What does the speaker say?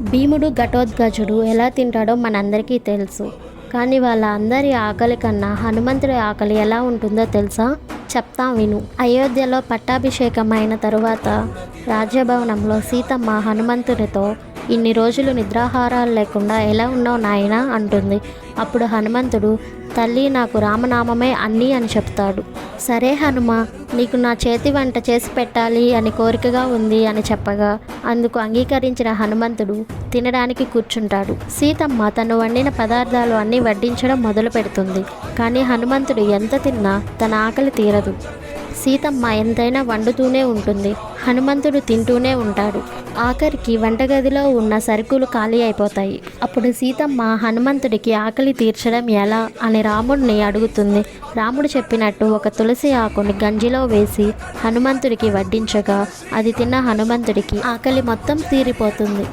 భీముడు ఘటోద్గజుడు ఎలా తింటాడో మనందరికీ తెలుసు. కానీ వాళ్ళ అందరి ఆకలి కన్నా హనుమంతుడి ఆకలి ఎలా ఉంటుందో తెలుసా? చెప్తాం విను. అయోధ్యలో పట్టాభిషేకం అయిన తరువాత రాజభవనంలో సీతమ్మ హనుమంతునితో ఇన్ని రోజులు నిద్రాహారాలు లేకుండా ఎలా ఉన్నావు నాయనా? అంటుంది. అప్పుడు హనుమంతుడు తల్లి నాకు రామనామమే అన్నీ అని చెప్తాడు. సరే హనుమ నీకు నా చేతి వంట చేసి పెట్టాలి అని కోరికగా ఉంది అని చెప్పగా అందుకు అంగీకరించిన హనుమంతుడు తినడానికి కూర్చుంటాడు. సీతమ్మ తను వండిన పదార్థాలు అన్నీ వడ్డించడం మొదలు పెడుతుంది కానీ హనుమంతుడు ఎంత తిన్నా తన ఆకలి తీరదు. సీతమ్మ ఎంతైనా వండుతూనే ఉంటుంది. హనుమంతుడు తింటూనే ఉంటాడు. ఆఖరికి వంటగదిలో ఉన్న సరుకులు ఖాళీ అయిపోతాయి. అప్పుడు సీతమ్మ హనుమంతుడికి ఆకలి తీర్చడం ఎలా అని రాముడిని అడుగుతుంది. రాముడు చెప్పినట్టు ఒక తులసి ఆకుని గంజిలో వేసి హనుమంతుడికి వడ్డించగా అది తిన్న హనుమంతుడికి ఆకలి మొత్తం తీరిపోతుంది.